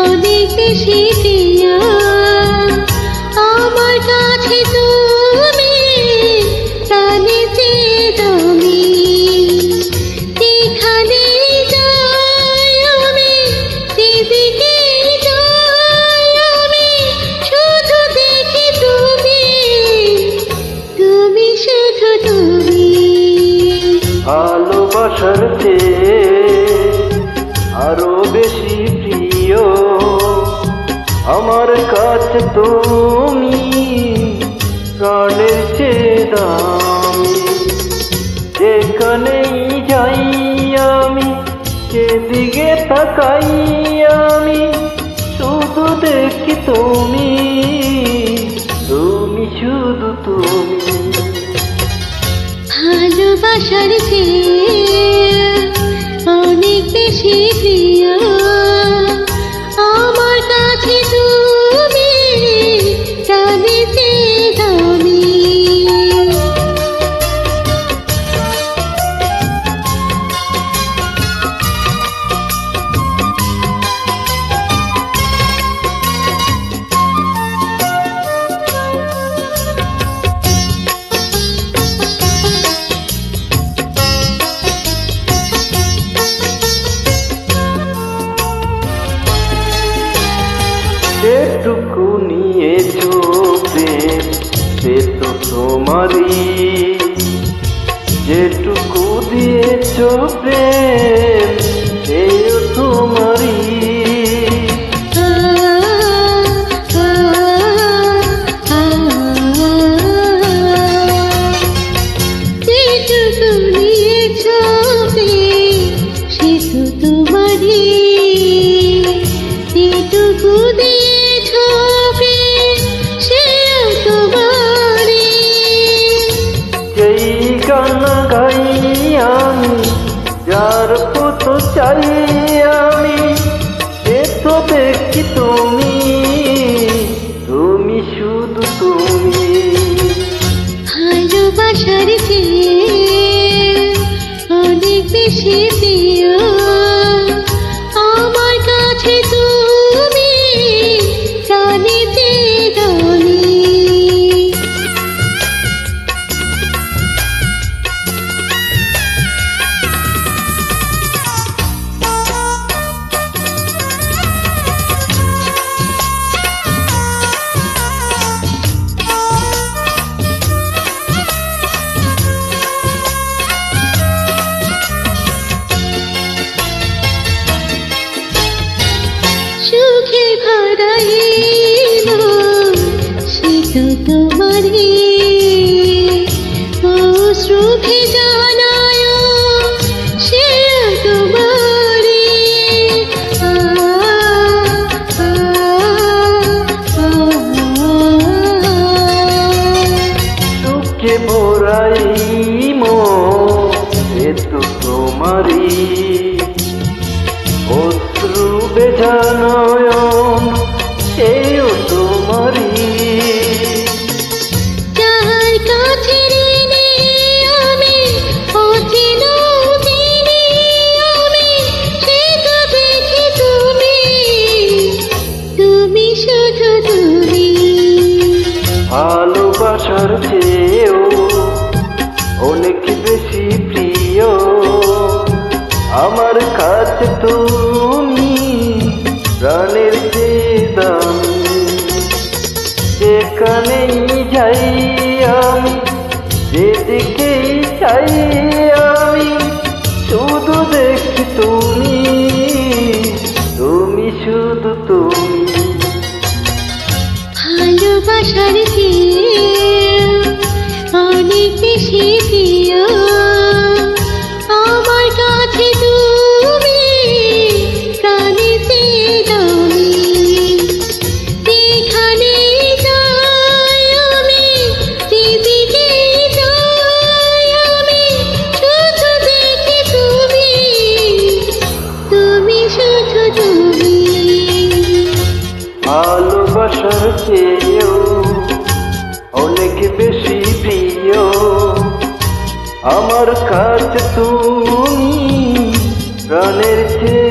অনেক বেশি প্রিয় আরও বেশি প্রিয়। আমার কাছে তুমি প্রাণের চেয়ে দামি। যেখানেই যাই আমি, সেদিকে তাকাই আমি। শুধু দেখি তুমি তুমি শুধু তুমি। ভালোবাসার অনেক যেটুকু নিয়েছো প্রেম সে তো তোমারই। যেটুকু দিয়েছ প্রেম সেও তোমারই। যার কত চাই আমি। এত দেখি তুমি তুমি শুধু তুমি। ভালোবাসার চেয়ে অনেক বেশি ভরাই মো এ তো তোমারি অশ্রু বেজানয়ন বেশি প্রিয়। আমার কাছে তুমি প্রাণের দামি যেখানেই যাই আমি, যেদিকেই চাই আমি, শুধু দেখি তুমি। ভালোবাসার চেয়েও অনেক বেশি প্রিয়। আমার কাছে তুমি প্রাণের চেয়ে